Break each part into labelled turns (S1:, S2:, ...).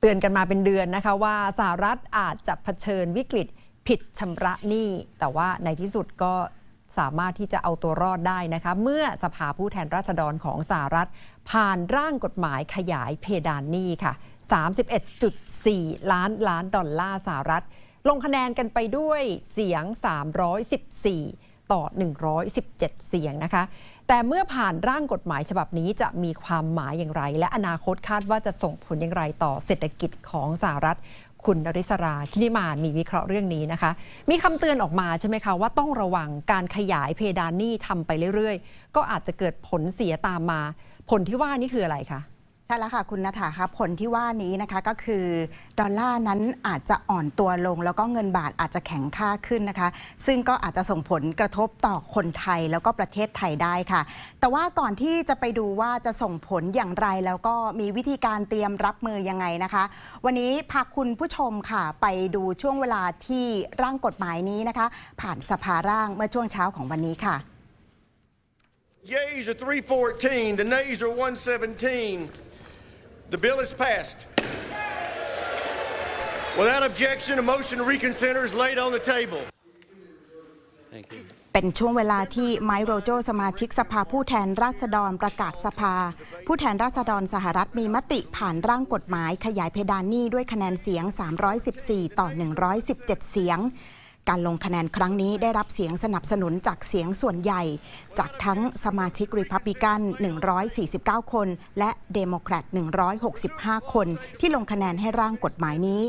S1: เตือนกันมาเป็นเดือนนะคะว่าสหรัฐอาจจะเผชิญวิกฤตผิดชำระหนี้ แต่ว่าในที่สุดก็สามารถที่จะเอาตัวรอดได้นะคะเมื่อสภาผู้แทนราษฎรของสหรัฐ ผ่านร่างกฎหมายขยายเพดานหนี้ค่ะ 31.4 ล้านล้านดอลลาร์สหรัฐ ลงคะแนนกันไปด้วยเสียง 314 ต่อ 117 เสียงนะคะ แต่เมื่อผ่านร่างกฎหมายฉบับนี้จะมีความหมายอย่างไร และอนาคตคาดว่าจะส่งผลอย่างไรต่อเศรษฐกิจของสหรัฐคุณนริศราคินิมานมีวิเคราะห์เรื่องนี้นะคะ มีคำเตือนออกมาใช่ไหมคะ ว่าต้องระวังการขยายเพดานหนี้ทำไปเรื่อยๆ ก็อาจจะเกิดผลเสียตามมา ผลที่ว่านี่คืออะไรคะ
S2: ช่แล้วค่ะ คุณนฐาครับผลที่ว่านี้นะคะก็คือ ดอลลาร์นั้นอาจจะอ่อนตัวลง แล้วก็เงินบาทอาจจะแข็งค่าขึ้นนะคะ ซึ่งก็อาจจะส่งผลกระทบต่อคนไทยแล้วก็ประเทศไทยได้ค่ะ แต่ว่าก่อนที่จะไปดูว่าจะส่งผลอย่างไร แล้วก็มีวิธีการเตรียมรับมือยังไงนะคะ วันนี้พาคุณผู้ชมค่ะ ไปดูช่วงเวลาที่ร่างกฎหมายนี้นะคะ ผ่านสภาร่างเมื่อช่วงเช้าของวันนี้ค่ะ
S3: Yeas are 314, the nays are 117. The bill is passed. Without objection, a motion to reconsider is laid on the table.
S4: Thank you.
S2: เป็นช่วงเวลาที่ไมค์โรโจสมาชิกสภาผู้แทนราษฎรประกาศสภา ผู้แทนราษฎรสหรัฐมีมติผ่านร่างกฎหมายขยายเพดานหนี้ด้วยคะแนนเสียง 314 ต่อ 117 เสียง การลงคะแนนครั้งนี้ได้รับเสียงสนับสนุนจากเสียงส่วนใหญ่ จากทั้งสมาชิกริพับลิกัน 149 คน และเดโมแครต 165 คนที่ลงคะแนนให้ร่างกฎหมายนี้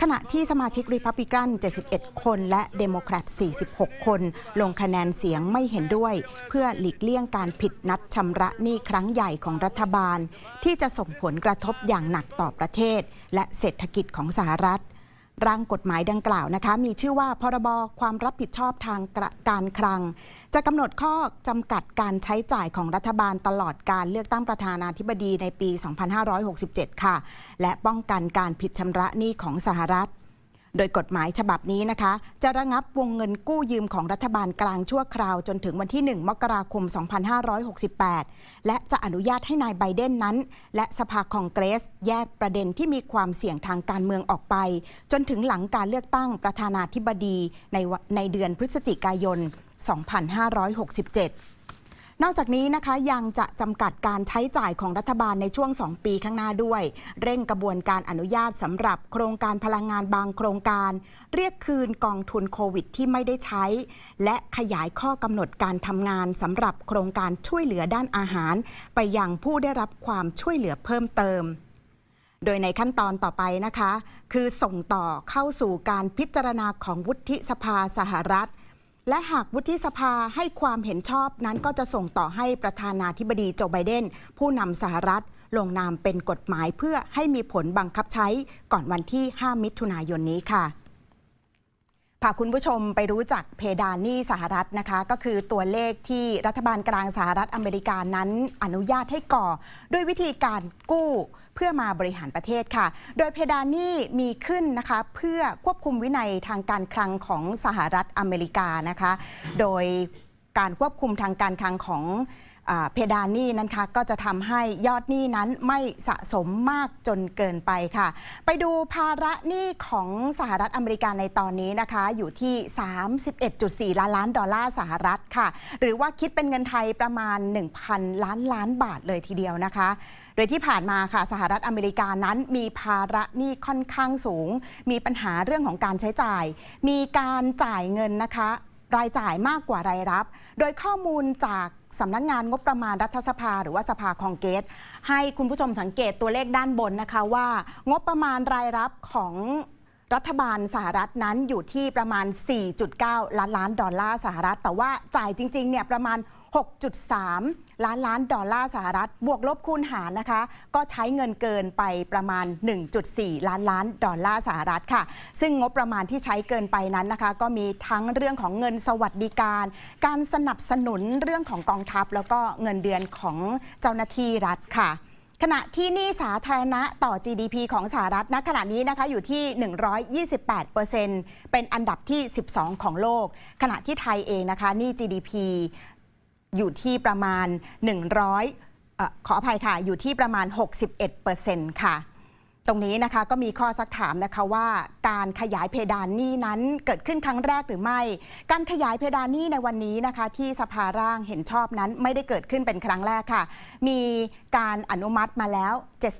S2: ขณะที่สมาชิกริพับลิกัน 71 คน และเดโมแครต 46 คน ลงคะแนนเสียงไม่เห็นด้วย เพื่อหลีกเลี่ยงการผิดนัดชำระหนี้ครั้งใหญ่ของรัฐบาล ที่จะส่งผลกระทบอย่างหนักต่อประเทศ และเศรษฐกิจของสหรัฐ ร่างกฎหมายดังกล่าวนะคะ มีชื่อว่าพรบความรับผิดชอบทางการคลัง จะกำหนดข้อจำกัดการใช้จ่ายของรัฐบาลตลอดการเลือกตั้งประธานาธิบดีในปี 2567 ค่ะ และป้องกันการผิดชำระหนี้ของสหรัฐ โดยกฎหมายฉบับนี้นะคะ จะระงับวงเงินกู้ยืมของรัฐบาลกลางชั่วคราว จนถึงวันที่ 1 มกราคม 2568 และจะอนุญาตให้นายไบเดนนั้น และสภาคองเกรส แยกประเด็นที่มีความเสี่ยงทางการเมืองออกไป จนถึงหลังการเลือกตั้งประธานาธิบดีในวันในเดือนพฤศจิกายน 2567 นอกจากนี้นะคะยังจะจำกัดการใช้จ่ายของรัฐบาลในช่วง 2 ปีข้างหน้าด้วย เร่งกระบวนการอนุญาตสำหรับโครงการพลังงานบางโครงการ เรียกคืนกองทุนโควิดที่ไม่ได้ใช้ และขยายข้อกำหนดการทำงานสำหรับโครงการช่วยเหลือด้านอาหาร ไปยังผู้ได้รับความช่วยเหลือเพิ่มเติมโดยในขั้นตอนต่อไปนะคะ คือส่งต่อเข้าสู่การพิจารณาของวุฒิสภาสหรัฐ และหากวุฒิสภาให้ความเห็นชอบนั้นก็จะส่งต่อให้ประธานาธิบดีโจไบเดน ผู้นำสหรัฐ ลงนามเป็นกฎหมายเพื่อให้มีผลบังคับใช้ก่อนวันที่ 5 มิถุนายนนี้ค่ะพาคุณผู้ชมไปรู้จักเพดานหนี้สหรัฐนะคะ ก็คือตัวเลขที่รัฐบาลกลางสหรัฐอเมริกานั้นอนุญาตให้ก่อ ด้วยวิธีการกู้ เพื่อมาบริหารประเทศค่ะ โดยเพดานนี้มีขึ้นนะคะเพื่อควบคุมวินัยทางการคลังของสหรัฐอเมริกานะคะ โดยการควบคุมทางการคลังของ เพดานหนี้นั้นคะก็จะทำให้ยอดหนี้นั้นไม่สะสมมากจนเกินไปค่ะ ไปดูภาระหนี้ของสหรัฐอเมริกาในตอนนี้นะคะ อยู่ที่ 31.4 ล้านล้านดอลลาร์สหรัฐค่ะ หรือว่าคิดเป็นเงินไทยประมาณ 1,000 ล้านล้านบาทเลยทีเดียวนะคะ โดยที่ผ่านมาค่ะสหรัฐอเมริกานั้นมีภาระหนี้ค่อนข้างสูง มีปัญหาเรื่องของการใช้จ่าย มีการจ่ายเงินนะคะ รายจ่ายมากกว่ารายรับ โดยข้อมูลจากสำนักงานงบประมาณรัฐสภา หรือว่าสภาคองเกรสให้คุณผู้ชมสังเกตตัวเลขด้านบนนะคะว่า งบประมาณรายรับของรัฐบาลสหรัฐนั้นอยู่ที่ประมาณ 4.9 ล้านล้านดอลลาร์สหรัฐ แต่ว่าจ่ายจริงๆเนี่ยประมาณ 6.3 ล้านล้านดอลลาร์สหรัฐ บวกลบคูณหารนะคะ ก็ใช้เงินเกินไปประมาณ 1.4 ล้านล้านดอลลาร์สหรัฐค่ะ ซึ่งงบประมาณที่ใช้เกินไปนั้นนะคะ ก็มีทั้งเรื่องของเงินสวัสดิการ การสนับสนุนเรื่องของกองทัพ แล้วก็เงินเดือนของเจ้าหน้าที่รัฐค่ะขณะที่หนี้สาธารณะต่อ GDP ของสหรัฐณขณะนี้นะคะอยู่ที่ 128%เป็นอันดับที่ 12 ของโลก ขณะที่ไทยเองนะคะหนี้ GDP อยู่ที่ประมาณ 100ขออภัยค่ะ อยู่ที่ประมาณ 61%ค่ะ ตรงนี้นะคะก็มีข้อสักถามนะคะว่าการขยายเพดานหนี้นั้นเกิดขึ้นครั้งแรกหรือไม่ การขยายเพดานหนี้ในวันนี้นะคะ ที่สภาร่างเห็นชอบนั้นไม่ได้เกิดขึ้นเป็นครั้งแรกค่ะ มีการอนุมัติมาแล้ว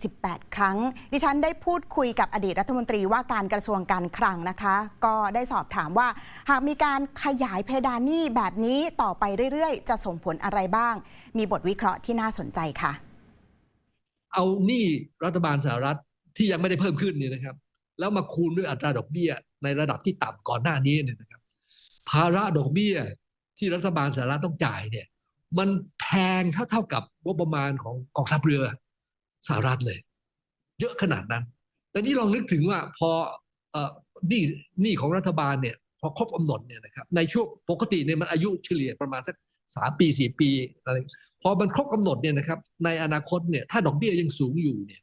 S2: 78 ครั้ง ดิฉันได้พูดคุยกับอดีตรัฐมนตรีว่าการกระทรวงการคลังนะคะ ก็ได้สอบถามว่า หากมีการขยายเพดานหนี้แบบนี้ต่อไปเรื่อยๆ จะส่งผลอะไรบ้าง มีบทวิเคราะห์ที่น่าสนใจค่ะ
S5: เอาหนี้รัฐบาลสหรัฐ ที่ยังไม่ได้เพิ่มขึ้นเนี่ยนะครับ แล้วมาคูณด้วยอัตราดอกเบี้ย ในระดับที่ต่ำก่อนหน้านี้เนี่ยนะครับ ภาระดอกเบี้ยที่รัฐบาลสหรัฐต้องจ่ายเนี่ย มันแพงเท่าเท่ากับงบประมาณของกองทัพเรือสหรัฐเลย เยอะขนาดนั้นแต่นี่ลองนึกถึงว่าพอหนี้หนี้ของรัฐบาลเนี่ยพอครบกำหนดเนี่ยนะครับในช่วงปกติเนี่ยมันอายุเฉลี่ยประมาณสักสามปีสี่ปีอะไรพอมันครบกำหนดเนี่ยนะครับในอนาคตเนี่ยถ้าดอกเบี้ยยังสูงอยู่เนี่ย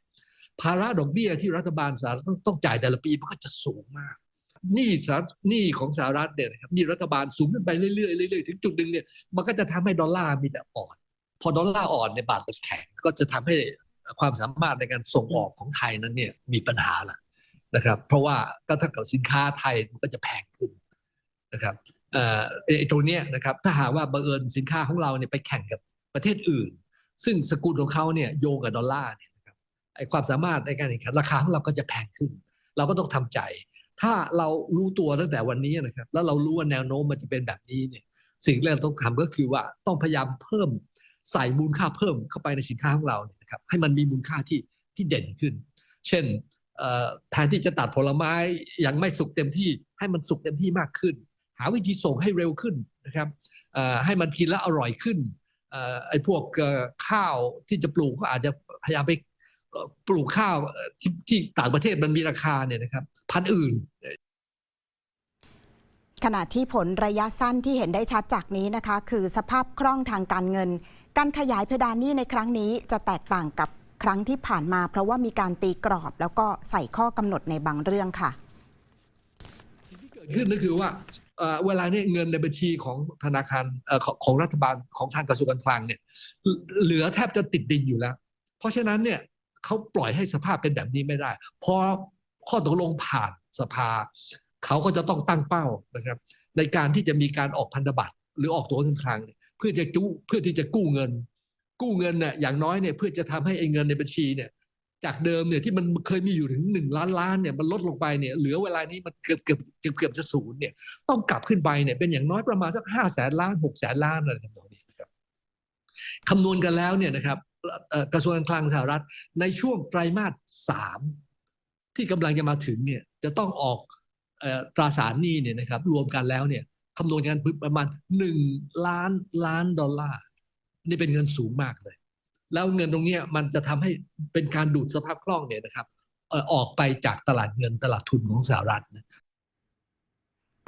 S5: ภาระดอกเบี้ยที่รัฐบาลสหรัฐต้องต้องจ่ายแต่ละปีมันก็จะสูงมากหนี้สหหนี้ของสหรัฐเนี่ยนะครับหนี้รัฐบาลสูงขึ้นไปเรื่อยๆเรื่อยๆถึงจุดหนึ่งเนี่ยมันก็จะทำให้ดอลลาร์มีแต่อ่อน พอดอลลาร์อ่อนเนี่ยบาทมันแข็งก็จะทำให้ความสามารถในการส่งออกของไทยนั้นเนี่ยมีปัญหาละนะครับ เพราะว่าก็ถ้าเกิดสินค้าไทยมันก็จะแพงขึ้นนะครับเอ่อไอตรงเนี้ยนะครับถ้าหากว่าบังเอิญสินค้าของเราเนี่ยไปแข่งกับประเทศอื่น ซึ่งสกุลของเขาเนี่ยโยงกับดอลลาร์เนี่ย ไอ้ความสามารถในการแข่งขันราคาของเราก็จะแพงขึ้น เราก็ต้องทำใจ ถ้าเรารู้ตัวตั้งแต่วันนี้นะครับ แล้วเรารู้ว่าแนวโน้มมันจะเป็นแบบนี้เนี่ย สิ่งที่เราต้องทำก็คือว่าต้องพยายามเพิ่มใส่มูลค่าเพิ่มเข้าไปในสินค้าของเราเนี่ยนะครับ ให้มันมีมูลค่าที่ที่เด่นขึ้น เช่นแทนที่จะตัดผลไม้ยังไม่สุกเต็มที่ให้มันสุกเต็มที่มากขึ้น หาวิธีส่งให้เร็วขึ้นนะครับให้มันกินแล้วอร่อยขึ้นอไอ้พวกข้าวที่จะปลูกก็อาจจะพยายามไป ปลูกข้าวเอ่อที่ที่ต่างประเทศมันมีราคาเนี่ยนะครับพันธุ์อื่น
S2: ขณะที่ผลระยะสั้นที่เห็นได้ชัดจากนี้นะคะ คือสภาพคล่องทางการเงิน การขยายเพดานหนี้ในครั้งนี้จะแตกต่างกับครั้งที่ผ่านมา เพราะว่ามีการตีกรอบ แล้วก็ใส่ข้อกำหนดในบางเรื่องค่ะ
S5: ที่เกิดขึ้นก็คือว่าเอ่อเวลาเนี่ยเงินในบัญชีของธนาคารเอ่อของของรัฐบาลของทางกระทรวงการคลังเนี่ยเหลือแทบจะติดดินอยู่แล้ว เพราะฉะนั้นเนี่ย เขาปล่อยให้สภาพเป็นแบบนี้ไม่ได้ พอข้อตกลงผ่านสภา เขาก็จะต้องตั้งเป้านะครับ ในการที่จะมีการออกพันธบัตรหรือออกตัวเงินคลังเพื่อจะกู้เพื่อที่จะกู้เงิน กู้เงินเนี่ยอย่างน้อยเนี่ยเพื่อจะทำให้ไอ้เงินในบัญชีเนี่ยจากเดิมเนี่ยที่มันเคยมีอยู่ถึงหนึ่งล้านล้านเนี่ยมันลดลงไปเนี่ยเหลือเวลานี้มันเกือบเกือบเกือบเกือบจะศูนย์เนี่ยต้องกลับขึ้นไปเนี่ยเป็นอย่างน้อยประมาณสักห้าแสนล้านหกแสนล้านอะไรทำนองนี้นะครับคำนวณกันแล้วเนี่ยนะครับ กระทรวงการคลังสหรัฐ ในช่วงไตรมาสสามที่กำลังจะมาถึงเนี่ยจะต้องออกตราสารหนี้เนี่ยนะครับรวมกันแล้วเนี่ยคำนวณกันประมาณหนึ่งล้านล้านดอลลาร์นี่เป็นเงินสูงมากเลย แล้วเงินตรงเนี้ยมันจะทำให้เป็นการดูดสภาพคล่องเนี่ยนะครับออกไปจากตลาดเงินตลาดทุนของสหรัฐ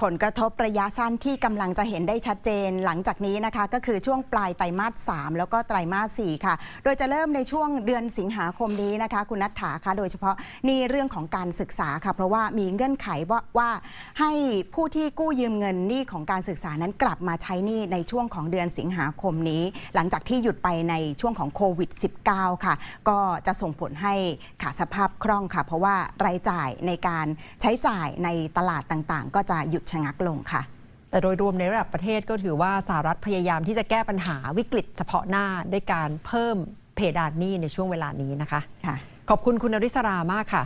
S2: ผลกระทบระยะสั้นที่กำลังจะเห็นได้ชัดเจนหลังจากนี้นะคะก็คือช่วงปลายไตรมาส 3 แล้วก็ไตรมาส 4 ค่ะ โดยจะเริ่มในช่วงเดือนสิงหาคมนี้นะคะ คุณนัทถาคะโดยเฉพาะนี่เรื่องของการศึกษาค่ะ เพราะว่ามีเงื่อนไขว่าว่าให้ผู้ที่กู้ยืมเงินหนี้ของการศึกษานั้นกลับมาใช้หนี้ในช่วงของเดือนสิงหาคมนี้ หลังจากที่หยุดไปในช่วงของโควิด -19 ค่ะ ก็จะส่งผลให้ขาดสภาพคล่องค่ะ เพราะว่ารายจ่ายในการใช้จ่ายในตลาดต่างๆ ก็จะหยุดชะงักลงค่ะ
S1: แต่โดยรวมในระดับประเทศก็ถือว่าสหรัฐพยายามที่จะแก้ปัญหาวิกฤตเฉพาะหน้าด้วยการเพิ่มเพดานหนี้ในช่วงเวลานี้นะคะ
S2: ค่ะ
S1: ขอบคุณคุณนริศรามากค่ะ